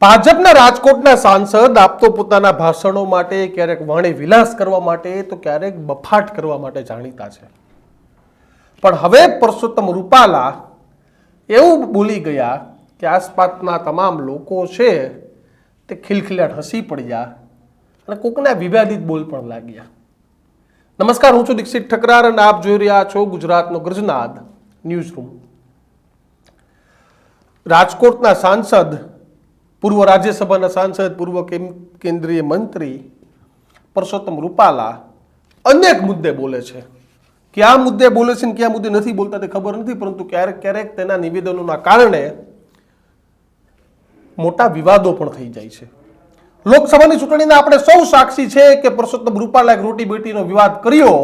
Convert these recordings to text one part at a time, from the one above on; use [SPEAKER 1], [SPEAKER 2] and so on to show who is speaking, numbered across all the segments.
[SPEAKER 1] ભાજપના રાજકોટના સાંસદ આપતો પોતાના ભાષણો માટે ક્યારેક વાણી વિલાસ કરવા માટે, તો ક્યારેક બફાટ કરવા માટે જાણીતા છે. પણ હવે પરસોત્તમ રૂપાલા એવું બોલી ગયા કે આસપાસના તમામ લોકો છે તે ખિલખિલાટ હસી પડ્યા અને કોકના વિવાદિત બોલ પણ લાગ્યા. નમસ્કાર, હું છું દીક્ષિત ઠકરાર અને આપ જોઈ રહ્યા છો ગુજરાતનો ગર્જનાદ ન્યૂઝ રૂમ રાજકોટના સાંસદ, પૂર્વ રાજ્યસભાના સાંસદ, પૂર્વ કેન્દ્રીય મંત્રી પરસોત્તમ રૂપાલા અનેક મુદ્દે બોલે છે. કયા મુદ્દે બોલે છે ને કયા મુદ્દે નથી બોલતા તે ખબર નથી, પરંતુ ક્યારેક ક્યારેક તેના નિવેદનોના કારણે મોટા વિવાદો પણ થઈ જાય છે. લોકસભાની ચૂંટણીના આપણે સૌ સાક્ષી છે કે પરસોત્તમ રૂપાલાએ રોટી બેટીનો વિવાદ કર્યો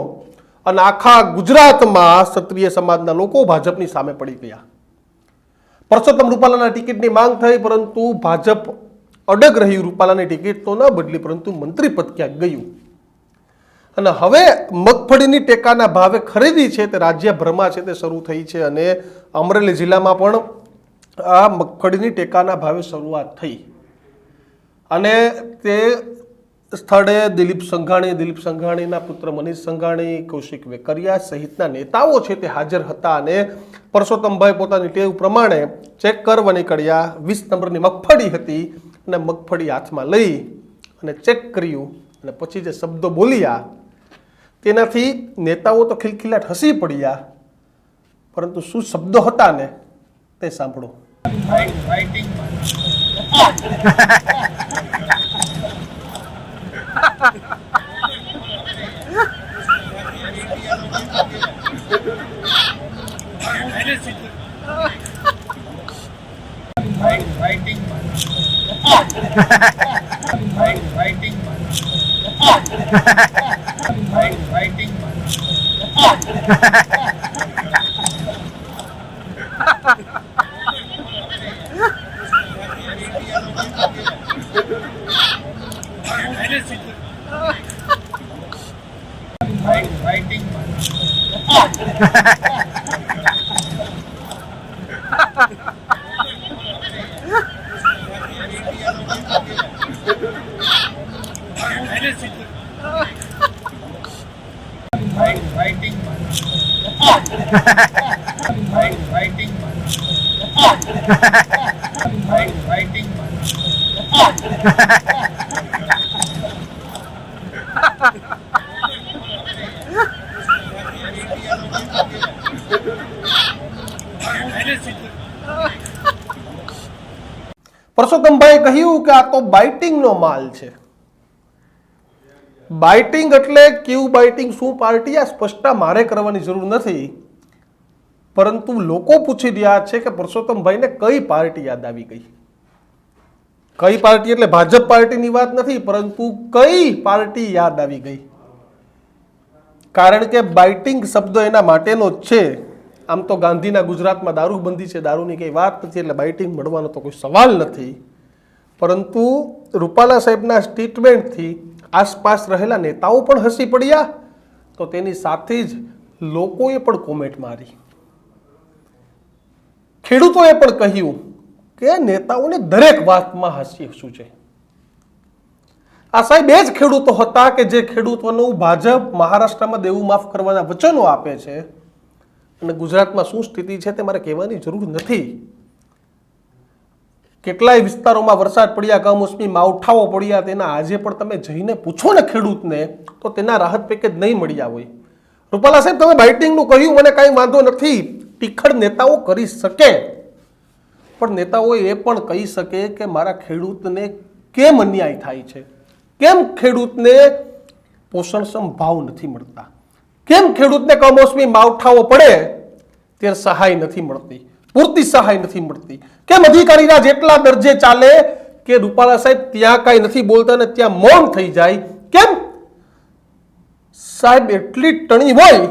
[SPEAKER 1] અને આખા ગુજરાતમાં ક્ષત્રિય સમાજના લોકો ભાજપની સામે પડી ગયા. પરસોત્તમ રૂપાલાના ટિકિટની માંગ થઈ, પરંતુ ભાજપ અડગ રહ્યું. રૂપાલાની ટિકિટ તો ન બદલી, પરંતુ મંત્રી પદ ક્યાંક ગયું. અને હવે મગફળીની ટેકાના ભાવે ખરીદી છે, તે રાજ્યભરમાં છે, તે શરૂ થઈ છે અને અમરેલી જિલ્લામાં પણ આ મગફળીની ટેકાના ભાવે શરૂઆત થઈ. અને તે સ્થળે દિલીપ સંઘાણી, દિલીપ સંઘાણીના પુત્ર મનીષ સંઘાણી, કૌશિક વેકરિયા સહિતના નેતાઓ છે તે હાજર હતા અને પરસોત્તમભાઈ પોતાની ટેવ પ્રમાણે ચેક કરવા નીકળ્યા વીસ નંબરની મગફળી હતી અને મગફળી હાથમાં લઈ અને ચેક કર્યું અને પછી જે શબ્દો બોલ્યા તેનાથી નેતાઓ તો ખિલખિલાટ હસી પડ્યા. પરંતુ શું શબ્દો હતા ને તે સાંભળો.
[SPEAKER 2] Writing. Writing. Writing. Writing. Writing. Writing. Writing. Writing.
[SPEAKER 1] Writing. Writing. કહ્યું કે આ તો બાઇટિંગનો માલ છે. બાઇટિંગ એટલે કેવું બાઇટિંગ, શું પાર્ટી, આ સ્પષ્ટતા મારે કરવાની જરૂર નથી. પરંતુ લોકો પૂછી રહ્યા છે કે પરસોત્તમભાઈને કઈ પાર્ટી યાદ આવી ગઈ? કઈ પાર્ટી એટલે ભાજપ પાર્ટીની વાત નથી, પરંતુ કઈ પાર્ટી યાદ આવી ગઈ? કારણ કે બાઇટિંગ શબ્દ એના માટેનો જ છે. આમ તો ગાંધીના ગુજરાતમાં દારૂબંધી છે, દારૂની કંઈ વાત નથી, એટલે બાઇટિંગ મળવાનો તો કોઈ સવાલ નથી. પરંતુ રૂપાલા સાહેબના સ્ટેટમેન્ટથી આસપાસ રહેલા નેતાઓ પણ હસી પડ્યા. તો તેની સાથે જ લોકોએ પણ કોમેન્ટ મારી. ખેડૂતોએ પણ કહ્યું કે નેતાઓને દરેક વાતમાં હસી શું છે? આ સાહેબ એ જ ખેડૂતો હતા કે જે ખેડૂતોનું ભાજપ મહારાષ્ટ્રમાં દેવું માફ કરવાના વચનો આપે છે. અને ગુજરાતમાં શું સ્થિતિ છે તે મારે કહેવાની જરૂર નથી. કેટલાય વિસ્તારોમાં વરસાદ પડ્યા, કમોસમી માવઠાઓ પડ્યા, તેના આજે પણ તમે જઈને પૂછો ને ખેડૂતને, તો તેના રાહત પેકેજ નહીં મળ્યા હોય. રૂપાલા સાહેબ, તમે બાઇટિંગનું કહ્યું, મને કાંઈ વાંધો નથી. તીખડ નેતાઓ કરી શકે. પણ નેતાઓ એ પણ કહી શકે કે મારા ખેડૂતને કેમ અન્યાય થાય છે? કેમ ખેડૂતને પોષણક્ષમ ભાવ નથી મળતા? કેમ ખેડૂતને કમોસમી માવઠાઓ પડે ત્યારે સહાય નથી મળતી? પૂરતી સહાય નથી મળતી. કેમ અધિકારીના જેટલા દરજે ચાલે કે રૂપાલા સાહેબ ત્યાં કાંઈ નથી બોલતા ને ત્યાં મૌન થઈ જાય. કેમ? સાહેબ, એટલી ટણી હોય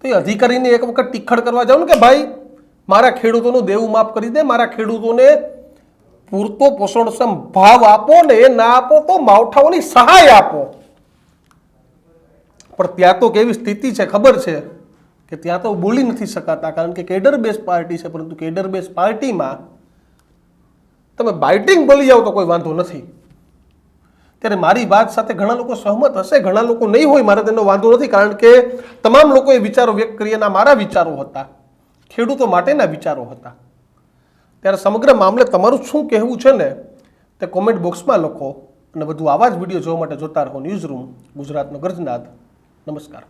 [SPEAKER 1] તો એ અધિકારીને એક વખત ટીખડ કરવા જાવ ને કે ભાઈ, મારા ખેડૂતોનું દેવું માફ કરી દે, મારા ખેડૂતોને પૂરતો પોષણક્ષમ ભાવ આપો ને એ ના આપો તો માવઠાઓની સહાય આપો. પણ ત્યાં તો કેવી સ્થિતિ છે, ખબર છે. કે ત્યાં તો બોલી નથી શકાતા, કારણ કે કેડર બેઝ પાર્ટી છે, પરંતુ કેડર બેઝ પાર્ટીમાં તમે બાઇટિંગ બોલી જાઓ તો કોઈ વાંધો નથી. ત્યારે મારી વાત સાથે ઘણા લોકો સહમત હશે, ઘણા લોકો નહીં હોય, મારે તેનો વાંધો નથી, કારણ કે તમામ લોકોએ વિચારો વ્યક્ત કરી અને મારા વિચારો હતા. ખેડૂતો માટેના વિચારો હતા. ત્યારે સમગ્ર મામલે તમારું શું કહેવું છે ને, તે કોમેન્ટ બોક્સમાં લખો અને વધુ આવા જ વીડિયો જોવા માટે જોતા રહો. ન્યૂઝ રૂમ ગુજરાતનો ગર્જનાથ. નમસ્કાર.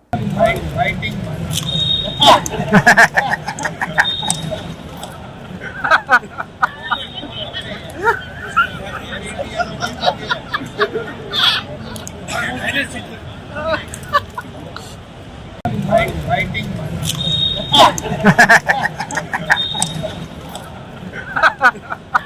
[SPEAKER 3] Fighting.